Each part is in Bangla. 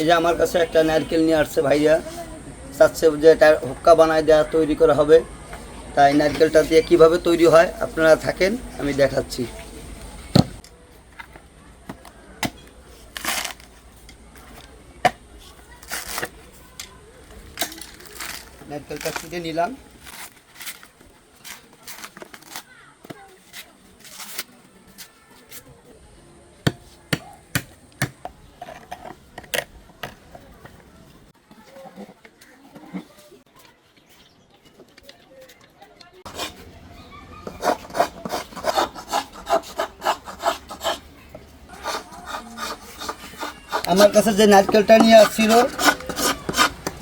এই যে আমার কাছে একটা নারকেল নিয়ে আসছে ভাইয়া। চাচ্ছে যে এটা হুক্কা বানায় দেওয়া তৈরি করা হবে। তাই নারকেলটা দিয়ে কীভাবে তৈরি হয় আপনারা থাকেন, আমি দেখাচ্ছি। নারকেলটা ছুটে নিলাম। আমার কাছে যে নারকেলটা নিয়ে আসছিল,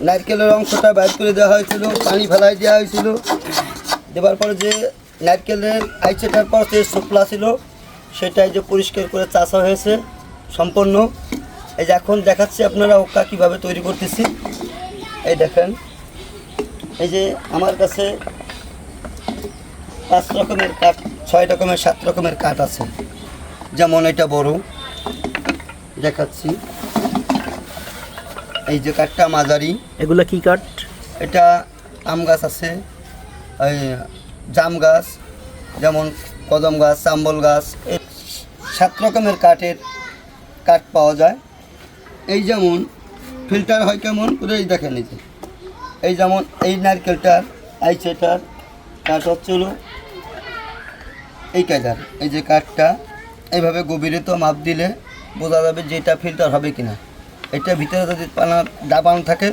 নারকেলের অংশটা বাইর করে দেওয়া হয়েছিল, পানি ফেলাই দেওয়া হয়েছিল। দেওয়ার পরে যে নারকেলের আইচেটার পর যে শুকলা ছিল, সেটাই যে পরিষ্কার করে চাষা হয়েছে সম্পূর্ণ এই যে এখন দেখাচ্ছি আপনারা ওকা কীভাবে তৈরি করতেছি। এই দেখেন, এই যে আমার কাছে পাঁচ রকমের কাঠ, ছয় রকমের, সাত রকমের কাঠ আছে। যেমন এটা বড়, দেখাচ্ছি। এই যে কাঠটা মাঝারি। এগুলো কি কাঠ? এটা আম গাছ আছে এই জাম গাছ যেমন কদম গাছ চাম্বল গাছ এই সাত রকমের কাঠের কাঠ পাওয়া যায়। এই যেমন ফিল্টার হয় কেমন করে এই দেখেন এই এই যেমন এই নারকেলটার আইসেটার কাঠ হচ্ছে হলো এই কাজার এই যে কাঠটা এইভাবে গভীরে তো মাপ দিলে বোঝা যাবে যে এটা ফিল্টার হবে কিনা। এটা ভিতরে যদি পানা দাবান থাকে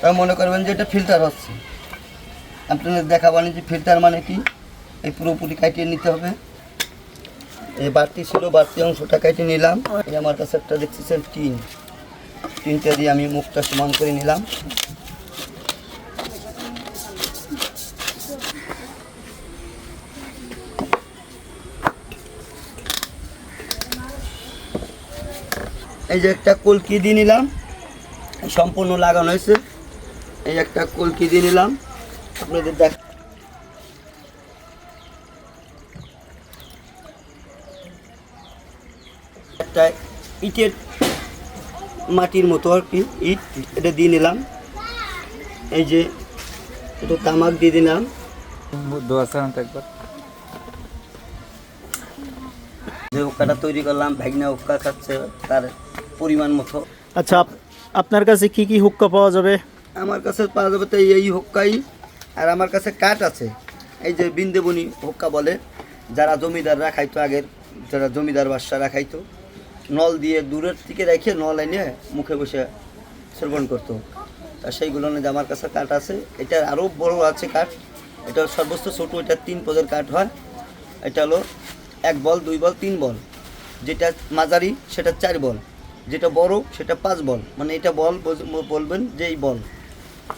তবে মনে করবেন যে এটা ফিল্টার হচ্ছে। আপনাদের দেখাবেন যে ফিল্টার মানে কি। এই পুরোপুরি কাটিয়ে নিতে হবে। এই বাড়তি ছিল, বাড়তি অংশটা কেটে নিলাম। এই আমার কাছে একটা দেখতেছেন টিন। টিনটা দিয়ে আমি মুখটা সমান করে নিলাম। এই যে একটা কলকি দিয়ে নিলাম। সম্পূর্ণ লাগানো হয়েছে। এই একটা কলকি দিয়ে নিলাম। আপনাদের দেখ একটা ইটের মাটির মতো আর কি ইট এটা দিয়ে নিলাম। এই যে এটা তামাক দিয়ে দিলাম। একবার। যে উক্কাটা তৈরি করলাম ভ্যাগনা উক্কা খাচ্ছে তার পরিমাণ মতো। আচ্ছা আপ- আপনার কাছে কি কি হুক্কা পাওয়া যাবে? আমার কাছে পাওয়া যাবে তো এই হুক্কাই আর আমার কাছে কাঠ আছে। এই যে বিন্দেবনি হুক্কা বলে যারা জমিদাররা খাইতো আগের যারা জমিদার বাসারা খাইতো নল দিয়ে দূরের থেকে রেখে নল এনে মুখে বসে সেবন করতো। তা সেইগুলো নিয়ে যে আমার কাছে কাঠ আছে এটা আরও বড় আছে কাঠ। এটা সর্বোচ্চ ছোটো এটা তিন পদের কাঠ হয়। এটা হলো এক বল দুই বল তিন বল। যেটা মাঝারি সেটা চার বল। যেটা বড় সেটা পাঁচ বল। মানে এটা বল বল- বলবেন যে এই বল।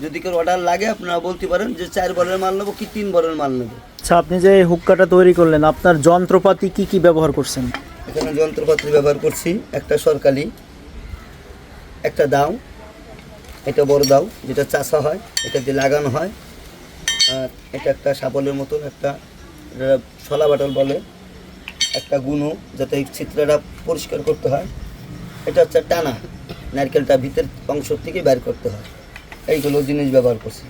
যদি কেউ অর্ডার লাগে আপনারা বলতে পারেন যে চার বলের মাল নেব কি তিন বলের মাল নেব। আচ্ছা আপনি যে হুক্কাটা তৈরি করলেন আপনার যন্ত্রপাতি কি কি ব্যবহার করছেন? এখানে যন্ত্রপাতি ব্যবহার করছি একটা সরকারি একটা দাও এটা বড় দাও যেটা চাষা হয় এটা দিয়ে লাগানো হয় আর এটা একটা শাবলের মতন একটা এটা শলা বাটল বলে একটা গুণো যাতে এই চিত্রটা পরিষ্কার করতে হয়। এটা হচ্ছে টানা নারকেলটা ভিতরের অংশ থেকে বের করতে হয়। এইগুলো জিনিস ব্যবহার করছি।